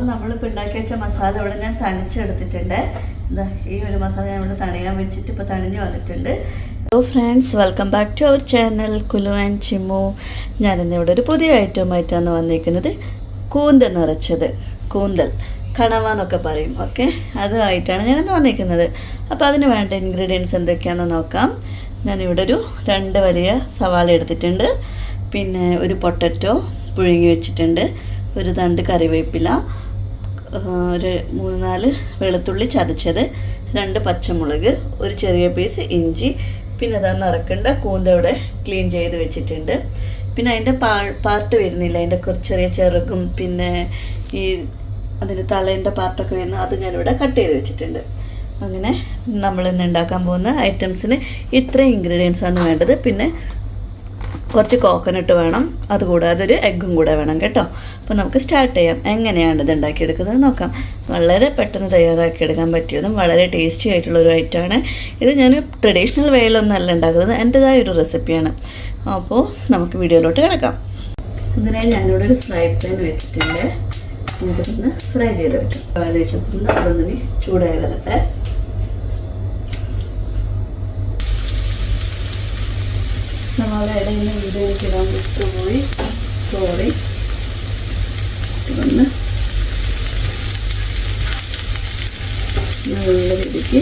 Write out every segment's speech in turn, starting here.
അപ്പോൾ നമ്മളിപ്പോൾ ഉണ്ടാക്കി വെച്ച മസാല ഇവിടെ ഞാൻ തണിച്ചെടുത്തിട്ടുണ്ട്. എന്താ ഈ ഒരു മസാല ഞാൻ ഇവിടെ തണിയാൻ വെച്ചിട്ട് ഇപ്പോൾ തണിഞ്ഞ് വന്നിട്ടുണ്ട്. Hello friends welcome back to our channel Kulu and Chimmu ഞാനിന്ന് ഇവിടെ ഒരു പുതിയ ഐറ്റമായിട്ടാണ് വന്നിരിക്കുന്നത് കൂന്തൽ നിറച്ചത്. കൂന്തൽ കണവ എന്നൊക്കെ പറയും ഓക്കെ? അതുമായിട്ടാണ് ഞാനിന്ന് വന്നിരിക്കുന്നത് അപ്പോൾ അതിന് വേണ്ട ഇൻഗ്രീഡിയൻസ് എന്തൊക്കെയാണെന്ന് നോക്കാം. ഞാനിവിടെ ഒരു രണ്ട് വലിയ സവാള എടുത്തിട്ടുണ്ട്. പിന്നെ ഒരു പൊട്ടറ്റോ പുഴുങ്ങി വെച്ചിട്ടുണ്ട്. ഒരു തണ്ട് കറിവേപ്പില ഒരു മൂന്ന് നാല് വെളുത്തുള്ളി ചതച്ചത് രണ്ട് പച്ചമുളക് ഒരു ചെറിയ പീസ് ഇഞ്ചി പിന്നെ അതാ നിറക്കേണ്ട കൂന്തവിടെ ക്ലീൻ ചെയ്ത് വെച്ചിട്ടുണ്ട്. പിന്നെ അതിന്റെ പാ പാർട്ട് വരുന്നില്ല അതിന്റെ കുറച്ച് ചെറിയ ചെറുകും പിന്നെ ഈ അതിന്റെ തലേന്റെ പാർട്ടൊക്കെ വരുന്ന അത് ഞാനിവിടെ കട്ട് ചെയ്ത് വെച്ചിട്ടുണ്ട്. അങ്ങനെ നമ്മൾ ഇന്ന് ഉണ്ടാക്കാൻ പോകുന്ന ഐറ്റംസിന് ഇത്രയും ഇൻഗ്രീഡിയൻസ് ആണ് വേണ്ടത്. പിന്നെ കുറച്ച് കോക്കനട്ട് വേണം. അതുകൂടാതെ ഒരു എഗ്ഗും കൂടെ വേണം കേട്ടോ. അപ്പോൾ നമുക്ക് സ്റ്റാർട്ട് ചെയ്യാം. എങ്ങനെയാണ് ഇത് ഉണ്ടാക്കിയെടുക്കുന്നത് നോക്കാം. വളരെ പെട്ടെന്ന് തയ്യാറാക്കിയെടുക്കാൻ പറ്റിയതും വളരെ ടേസ്റ്റി ആയിട്ടുള്ള ഒരു ഐറ്റമാണ് ഇത് ഞാൻ ട്രഡീഷണൽ വേയിലൊന്നും അല്ല ഉണ്ടാക്കുന്നത്. എന്റെതായ ഒരു റെസിപ്പിയാണ് അപ്പോൾ നമുക്ക് വീഡിയോയിലോട്ട് കിടക്കാം. ഇതിനായി ഞാനിവിടെ ഒരു ഫ്രൈ പാൻ വെച്ചിട്ടുണ്ട്. നമുക്കിതൊന്ന് ഫ്രൈ ചെയ്തെടുക്കാം. പാൻ അതൊന്നിന് ചൂടായി വരട്ടെ. സവാള ഇടയിൽ വീഡിയോ ഇടാൻ വിട്ടുപോയി. സോറി ഇതൊന്ന് നല്ല രീതിക്ക്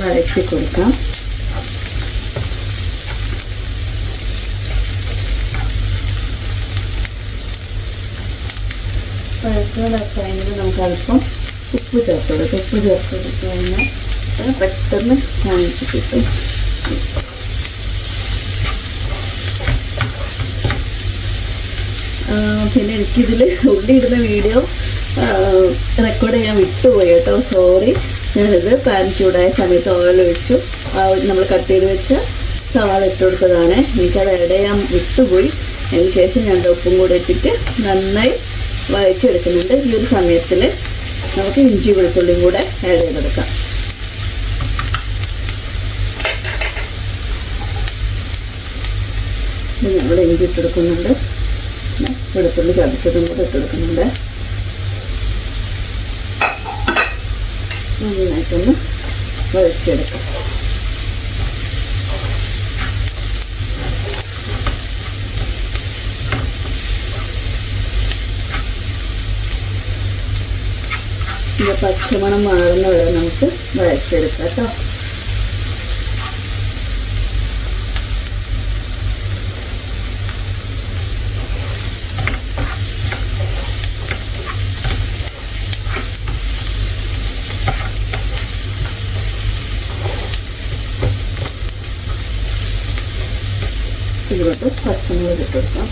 വരച്ച് കൊടുക്കാം. വഴക്കുകളൊക്കെ കഴിഞ്ഞിട്ട് നമുക്ക് അല്പം ഉപ്പ് ചേർത്ത് കൊടുക്കാം. ഉപ്പ് ചേർത്ത് കൊടുത്തു കഴിഞ്ഞാൽ പെട്ടെന്ന് വാങ്ങിച്ച് കിട്ടും. പിന്നെ എനിക്കിതിൽ ഉള്ളി ഇടുന്ന വീഡിയോ റെക്കോർഡ് ചെയ്യാൻ വിട്ടുപോയി കേട്ടോ. സോറി ഞാനിത് പാൻ ചൂടായ സമയത്ത് ഓയിൽ വെച്ചു നമ്മൾ കട്ട് ചെയ്ത് വെച്ച സവാള ഇട്ട് കൊടുത്തതാണ്. എനിക്കത് ഇട ഞാൻ വിട്ടുപോയി. അതിന് ശേഷം ഞാൻ ഉപ്പും കൂടെ ഇട്ടിട്ട് നന്നായി വഴച്ചെടുക്കുന്നുണ്ട് ഈ ഒരു സമയത്തിൽ നമുക്ക് ഇഞ്ചി വെളുത്തുള്ളിയും കൂടെ ആഡ് ചെയ്തെടുക്കാം. നമ്മൾ ഇഞ്ചി ഇട്ടെടുക്കുന്നുണ്ട് വെളുത്തുള്ളി ചതച്ചതും കൂടെ ഇട്ടെടുക്കുന്നുണ്ട് നന്നായിട്ടൊന്ന് വഴച്ചെടുക്കാം പച്ചമണം മാറുന്ന വരെ നമുക്ക് വഴച്ചെടുക്കാം കേട്ടോ. ഇതിലോട്ട് പച്ചമുളക് ഇട്ട് കൊടുക്കാം.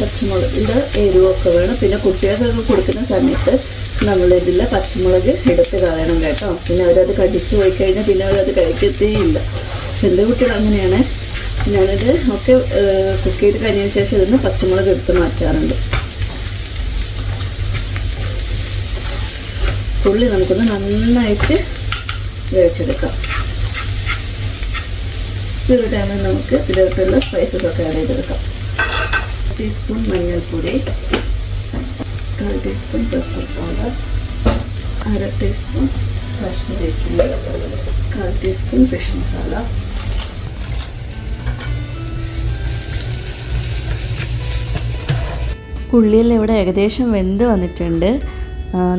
പച്ചമുളകിന്റെ എരിവൊക്കെ വേണം. പിന്നെ കുട്ടികൾക്കൊക്കെ കൊടുക്കുന്ന സമയത്ത് നമ്മളിതിൽ പച്ചമുളക് എടുത്ത് കളയണം കേട്ടോ. പിന്നെ അവരത് കടിച്ചു പോയി കഴിഞ്ഞാൽ പിന്നെ അവരത് കഴിക്കത്തേ ഇല്ല എന്റെ കുട്ടികൾ അങ്ങനെയാണ്. ഞാനിത് ഒക്കെ കുക്ക് ചെയ്ത് കഴിഞ്ഞതിന് ശേഷം ഇതിന് പച്ചമുളക് എടുത്ത് മാറ്റാറുണ്ട്. ഉള്ളി നമുക്കൊന്ന് നന്നായിട്ട് വേവിച്ചെടുക്കാം. ഈ ഒരു ടൈമിൽ നമുക്ക് ഇതിലോട്ടുള്ള സ്പൈസസ് ഒക്കെ ആഡ് ചെയ്തെടുക്കാം. ടീസ്പൂൺ മഞ്ഞൾപ്പൊടി. കാൽ ടീസ്പൂൺ പെപ്പർ പൗഡർ അര ടീസ്പൂൺ കാശ്മീരി കാൽ ടീസ്പൂൺ ഫിഷ് മസാല ഉള്ളിയിൽ ഇവിടെ ഏകദേശം വെന്ത് വന്നിട്ടുണ്ട്.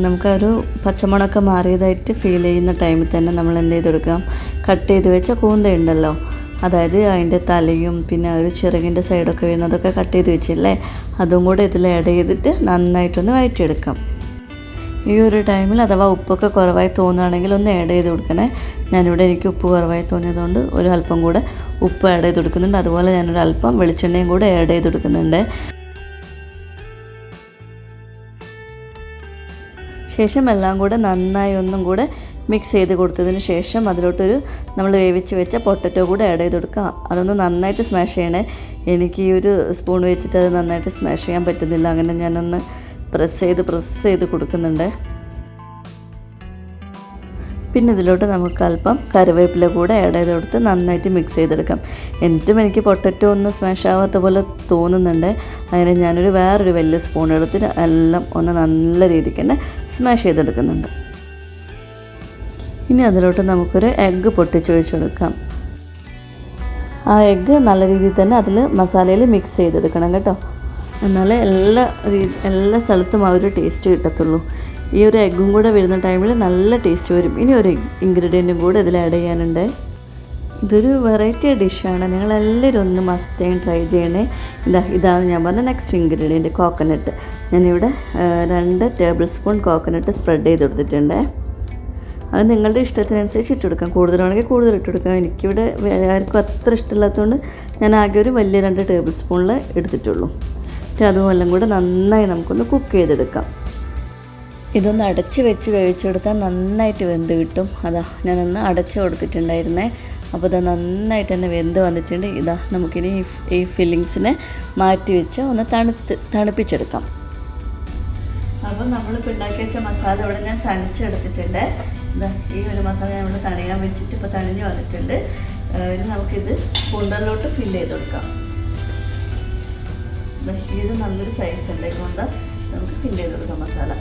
നമുക്കൊരു പച്ചമുളകൊക്കെ മാറിയതായിട്ട് ഫീൽ ചെയ്യുന്ന ടൈമിൽ തന്നെ നമ്മൾ എന്ത് ചെയ്ത് കൊടുക്കാം കട്ട് ചെയ്ത് വെച്ച കൂന്ത ഉണ്ടല്ലോ അതായത് അതിന്റെ തലയും പിന്നെ ഒരു ചിറകിന്റെ സൈഡൊക്കെ വരുന്നതൊക്കെ കട്ട് ചെയ്ത് വെച്ചില്ലേ? അതും കൂടെ ഇതിൽ ആഡ് ചെയ്തിട്ട് നന്നായിട്ടൊന്ന് വഴറ്റിയെടുക്കാം. ഈ ഒരു ടൈമിൽ അഥവാ ഉപ്പൊക്കെ കുറവായി തോന്നുകയാണെങ്കിൽ ഒന്ന് ആഡ് ചെയ്ത് കൊടുക്കണേ. ഞാനിവിടെ എനിക്ക് ഉപ്പ് കുറവായി തോന്നിയതുകൊണ്ട് ഒരു അല്പം കൂടെ ഉപ്പ് ആഡ് ചെയ്ത് കൊടുക്കുന്നുണ്ട്. അതുപോലെ ഞാനൊരു അല്പം വെളിച്ചെണ്ണയും കൂടെ ആഡ് ചെയ്ത് കൊടുക്കുന്നുണ്ട്. ശേഷം എല്ലാം കൂടെ നന്നായി ഒന്നും കൂടെ മിക്സ് ചെയ്ത് കൊടുത്തതിന് ശേഷം അതിലോട്ടൊരു നമ്മൾ വേവിച്ച് വെച്ച പൊട്ടറ്റോ കൂടെ ആഡ് ചെയ്ത് കൊടുക്കുക. അതൊന്ന് നന്നായിട്ട് സ്മാഷ് ചെയ്യണേ. എനിക്ക് ഈ ഒരു സ്പൂൺ വെച്ചിട്ട് അത് നന്നായിട്ട് സ്മാഷ് ചെയ്യാൻ പറ്റുന്നില്ല. അങ്ങനെ ഞാനൊന്ന് പ്രസ് ചെയ്ത് പ്രസ് ചെയ്ത് കൊടുക്കുന്നുണ്ട്. പിന്നെ ഇതിലോട്ട് നമുക്ക് അല്പം കറിവേപ്പില കൂടെ ആഡ് ചെയ്ത് കൊടുത്ത് നന്നായിട്ട് മിക്സ് ചെയ്തെടുക്കാം. എന്നിട്ടും എനിക്ക് പൊട്ടറ്റോ ഒന്ന് സ്മാഷ് ആവാത്ത പോലെ തോന്നുന്നുണ്ട്. അങ്ങനെ ഞാനൊരു വേറൊരു വലിയ സ്പൂൺ എടുത്തിട്ട് എല്ലാം ഒന്ന് നല്ല രീതിക്ക് തന്നെ സ്മാഷ് ചെയ്തെടുക്കുന്നുണ്ട്. ഇനി അതിലോട്ട് നമുക്കൊരു എഗ്ഗ് പൊട്ടിച്ചൊഴിച്ചെടുക്കാം. ആ എഗ്ഗ് നല്ല രീതിയിൽ തന്നെ അതിൽ മസാലയിൽ മിക്സ് ചെയ്തെടുക്കണം കേട്ടോ. എന്നാലേ എല്ലാ രീതി എല്ലാ സ്ഥലത്തും ആ ഒരു ടേസ്റ്റ് കിട്ടത്തുള്ളൂ. ഈ ഒരു എഗ്ഗും കൂടെ വരുന്ന ടൈമിൽ നല്ല ടേസ്റ്റ് വരും. ഇനി ഒരു ഇൻഗ്രീഡിയന്റും കൂടെ ഇതിൽ ആഡ് ചെയ്യാനുണ്ട്. ഇതൊരു വെറൈറ്റി ഡിഷാണ് നിങ്ങളെല്ലാവരും ഒന്ന് മസ്റ്റ് ടൈം ട്രൈ ചെയ്യണേ. ഇതാ ഇതാണ് ഞാൻ പറഞ്ഞ നെക്സ്റ്റ് ഇൻഗ്രീഡിയന്റ് കോക്കനട്ട് ഞാനിവിടെ രണ്ട് ടേബിൾ സ്പൂൺ കോക്കനട്ട് സ്പ്രെഡ് ചെയ്ത് കൊടുത്തിട്ടുണ്ട് അത് നിങ്ങളുടെ ഇഷ്ടത്തിനനുസരിച്ച് ഇട്ടുകൊടുക്കാം കൂടുതലാണെങ്കിൽ കൂടുതൽ ഇട്ടുകൊടുക്കാം എനിക്കിവിടെ ആർക്കും അത്ര ഇഷ്ടമില്ലാത്തതുകൊണ്ട് ഞാൻ ആകെ ഒരു വലിയ രണ്ട് ടേബിൾ സ്പൂണിൽ എടുത്തിട്ടുള്ളൂ. എന്നിട്ട് അതും എല്ലാം കൂടെ നന്നായി നമുക്കൊന്ന് കുക്ക് ചെയ്തെടുക്കാം. ഇതൊന്ന് അടച്ച് വെച്ച് വേവിച്ചെടുത്താൽ നന്നായിട്ട് വെന്ത് കിട്ടും. അതാ ഞാനൊന്ന് അടച്ച് കൊടുത്തിട്ടുണ്ടായിരുന്നേ. അപ്പോൾ ഇത് നന്നായിട്ട് തന്നെ വെന്ത് വന്നിട്ടുണ്ട്. ഇതാ നമുക്കിനി ഈ ഫില്ലിങ്സിനെ മാറ്റി വെച്ച് ഒന്ന് തണുത്ത് തണുപ്പിച്ചെടുക്കാം. അപ്പോൾ നമ്മളിപ്പോൾ ഉണ്ടാക്കി വെച്ച മസാല ഇവിടെ ഞാൻ തണിച്ചെടുത്തിട്ടുണ്ട്. ഈ ഒരു മസാല നമ്മൾ തണിയാൻ വെച്ചിട്ട് ഇപ്പോൾ തണിഞ്ഞ് വന്നിട്ടുണ്ട്. ഇനി നമുക്കിത് കുണ്ടറിലോട്ട് ഫില്ല് ചെയ്ത് കൊടുക്കാം. ഇത് നല്ലൊരു സൈസ് ഉണ്ട് കൊണ്ട് നമുക്ക് ഫില്ല് ചെയ്ത് കൊടുക്കാം മസാല.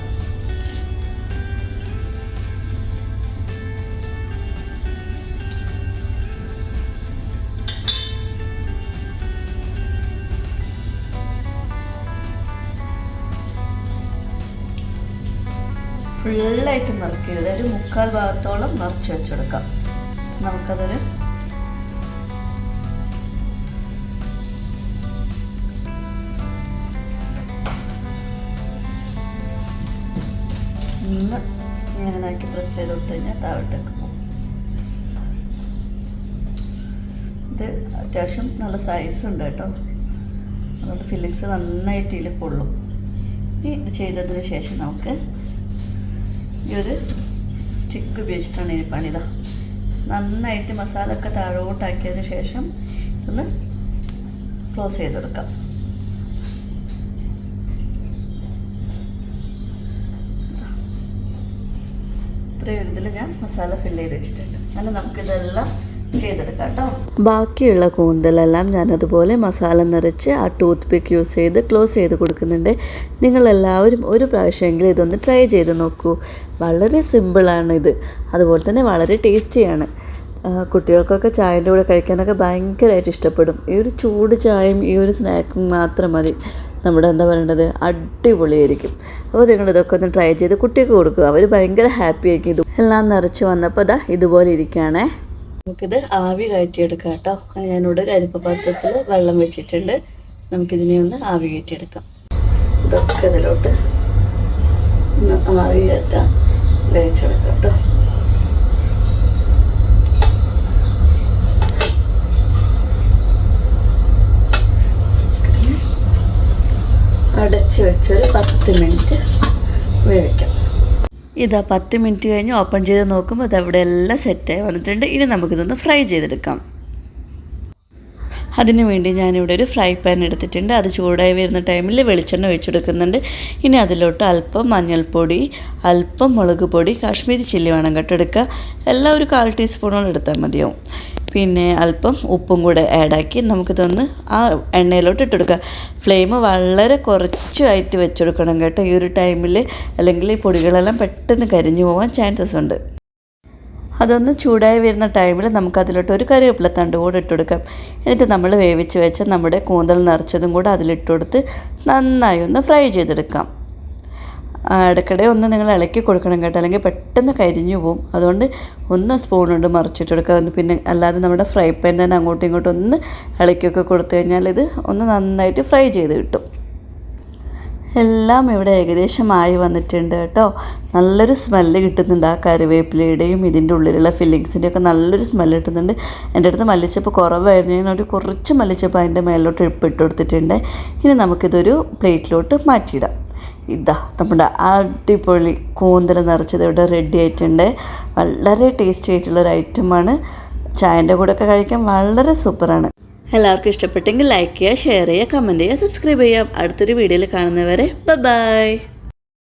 ഫുള്ളായിട്ട് നിറക്കരുത് ഒരു മുക്കാൽ ഭാഗത്തോളം നിറച്ച് വെച്ചെടുക്കാം. നമുക്കതൊരു ഒന്ന് ഇങ്ങനെയാക്കി പ്രസ് ചെയ്ത് കൊടുത്തു കഴിഞ്ഞാൽ താഴോട്ടേക്ക് പോകും. ഇത് അത്യാവശ്യം നല്ല സൈസ് ഉണ്ട് കേട്ടോ. അതുകൊണ്ട് ഫില്ലിങ്സ് നന്നായിട്ട് ഇതിൽ കൊള്ളും ഇത് ചെയ്തതിന് ശേഷം നമുക്ക് ഈ ഒരു സ്റ്റിക്ക് ഉപയോഗിച്ചിട്ടാണ് ഈ പണിത നന്നായിട്ട് മസാല ഒക്കെ താഴോട്ടാക്കിയതിന് ശേഷം ഒന്ന് ക്ലോസ് ചെയ്തെടുക്കാം. ഇത്രയും ഇതിൽ ഞാൻ മസാല ഫില്ല് ചെയ്ത് വെച്ചിട്ടുണ്ട്. അങ്ങനെ നമുക്കിതെല്ലാം ചെയ്തെടുക്കാം ബാക്കിയുള്ള കൂന്തലെല്ലാം ഞാനതുപോലെ മസാല നിറച്ച് ആ ടൂത്ത് പിക്ക് യൂസ് ചെയ്ത് ക്ലോസ് ചെയ്ത് കൊടുക്കുന്നുണ്ട്. നിങ്ങളെല്ലാവരും ഒരു പ്രാവശ്യമെങ്കിലും ഇതൊന്ന് ട്രൈ ചെയ്ത് നോക്കൂ. വളരെ സിമ്പിളാണ് ഇത്. അതുപോലെ തന്നെ വളരെ ടേസ്റ്റിയാണ് കുട്ടികൾക്കൊക്കെ ചായന്റെ കൂടെ കഴിക്കാനൊക്കെ ഭയങ്കരമായിട്ട് ഇഷ്ടപ്പെടും. ഈ ഒരു ചൂട് ചായയും ഈ ഒരു സ്നാക്കും മാത്രം മതി. നമ്മുടെ എന്താ പറയേണ്ടത് അടിപൊളിയായിരിക്കും. അപ്പോൾ നിങ്ങൾ ഇതൊക്കെ ഒന്ന് ട്രൈ ചെയ്ത് കുട്ടിക്ക് കൊടുക്കുക. അവർ ഭയങ്കര ഹാപ്പി ആയിരിക്കും. ഇത് എല്ലാം നിറച്ച് വന്നപ്പോൾ ഇതാ ഇതുപോലെ ഇരിക്കുകയാണേ. നമുക്കിത് ആവി കയറ്റിയെടുക്കാം കേട്ടോ. ഞാനിവിടെ ഒരു അരിപ്പ പാത്രത്തിൽ വെള്ളം വെച്ചിട്ടുണ്ട്. നമുക്കിതിനെ ഒന്ന് ആവി കയറ്റിയെടുക്കാം. ഇതൊക്കെ ഇതിലോട്ട് ഒന്ന് ആവി കയറ്റാം. വേവിച്ചെടുക്കാം കേട്ടോ. അടച്ച് വെച്ചൊരു പത്ത് മിനിറ്റ് വേവിക്കാം. ഇതാ പത്ത് മിനിറ്റ് കഴിഞ്ഞ് ഓപ്പൺ ചെയ്ത് നോക്കുമ്പോൾ അതവിടെ അവിടെ എല്ലാം സെറ്റായി വന്നിട്ടുണ്ട്. ഇനി നമുക്കിതൊന്ന് ഫ്രൈ ചെയ്തെടുക്കാം. അതിനു വേണ്ടി ഞാനിവിടെ ഒരു ഫ്രൈ പാൻ എടുത്തിട്ടുണ്ട്. അത് ചൂടായി വരുന്ന ടൈമിൽ വെളിച്ചെണ്ണ ഒഴിച്ചെടുക്കുന്നുണ്ട്. ഇനി അതിലോട്ട് അല്പം മഞ്ഞൾപ്പൊടി അല്പം മുളക് പൊടി കാശ്മീരി ചില്ലി വേണം കേട്ടോ എടുക്കുക. എല്ലാം ഒരു കാൽ ടീസ്പൂണോളം എടുത്താൽ മതിയാവും. പിന്നെ അല്പം ഉപ്പും കൂടെ ആഡാക്കി നമുക്കിതൊന്ന് ആ എണ്ണയിലോട്ട് ഇട്ടെടുക്കുക ഫ്ലെയിം വളരെ കുറച്ചായിട്ട് വെച്ചെടുക്കണം കേട്ടോ. ഈ ഒരു ടൈമിൽ അല്ലെങ്കിൽ ഈ പൊടികളെല്ലാം പെട്ടെന്ന് കരിഞ്ഞു പോകാൻ ചാൻസസ് ഉണ്ട്. അതൊന്ന് ചൂടായി വരുന്ന ടൈമിൽ നമുക്കതിലോട്ട് ഒരു കറിവേപ്പില തണ്ട് കൂടെ ഇട്ടെടുക്കാം എന്നിട്ട് നമ്മൾ വേവിച്ച് വെച്ച നമ്മുടെ കൂന്തൽ നിറച്ചതും കൂടെ അതിലിട്ട് കൊടുത്ത് നന്നായി ഒന്ന് ഫ്രൈ ചെയ്തെടുക്കാം. ഇടയ്ക്കിടെ ഒന്ന് നിങ്ങൾ ഇളക്കി കൊടുക്കണം കേട്ടോ. അല്ലെങ്കിൽ പെട്ടെന്ന് കരിഞ്ഞു പോകും അതുകൊണ്ട് ഒന്ന് സ്പൂൺ കൊണ്ട് മറിച്ചിട്ട് കൊടുക്കുക ഒന്ന് പിന്നെ അല്ലാതെ നമ്മുടെ ഫ്രൈ പാൻ തന്നെ അങ്ങോട്ടും ഇങ്ങോട്ടും ഒന്ന് ഇളക്കിയൊക്കെ കൊടുത്തു കഴിഞ്ഞാൽ ഇത് ഒന്ന് നന്നായിട്ട് ഫ്രൈ ചെയ്ത് കിട്ടും. എല്ലാം ഇവിടെ ഏകദേശമായി വന്നിട്ടുണ്ട് കേട്ടോ. നല്ലൊരു സ്മെല്ല് കിട്ടുന്നുണ്ട് ആ കറിവേപ്പിലയുടെയും ഇതിന്റെ ഉള്ളിലുള്ള ഫില്ലിങ്സിന്റെ ഒക്കെ നല്ലൊരു സ്മെല്ല് കിട്ടുന്നുണ്ട്. എന്റെ അടുത്ത് മല്ലിച്ചപ്പ് കുറവായിരുന്നു. ഞാൻ ഒരു കുറച്ച് മല്ലിച്ചപ്പ് അതിന്റെ മേലോട്ട് ഇപ്പിട്ട് കൊടുത്തിട്ടുണ്ട്. ഇനി നമുക്കിതൊരു പ്ലേറ്റിലോട്ട് മാറ്റിയിടാം. ഇതാ നമ്മുടെ അടിപൊളി കൂന്തൽ നിറച്ചത് ഇവിടെ റെഡി ആയിട്ടുണ്ട്. വളരെ ടേസ്റ്റി ആയിട്ടുള്ളൊരു ഐറ്റമാണ് ചായന്റെ കൂടെ ഒക്കെ കഴിക്കാൻ വളരെ സൂപ്പറാണ് എല്ലാവർക്കും ഇഷ്ടപ്പെട്ടെങ്കിൽ ലൈക്ക് ചെയ്യുക ഷെയർ ചെയ്യുക കമന്റ് ചെയ്യുക സബ്സ്ക്രൈബ് ചെയ്യുക. അടുത്തൊരു വീഡിയോയിൽ കാണുന്നവരെ ബൈ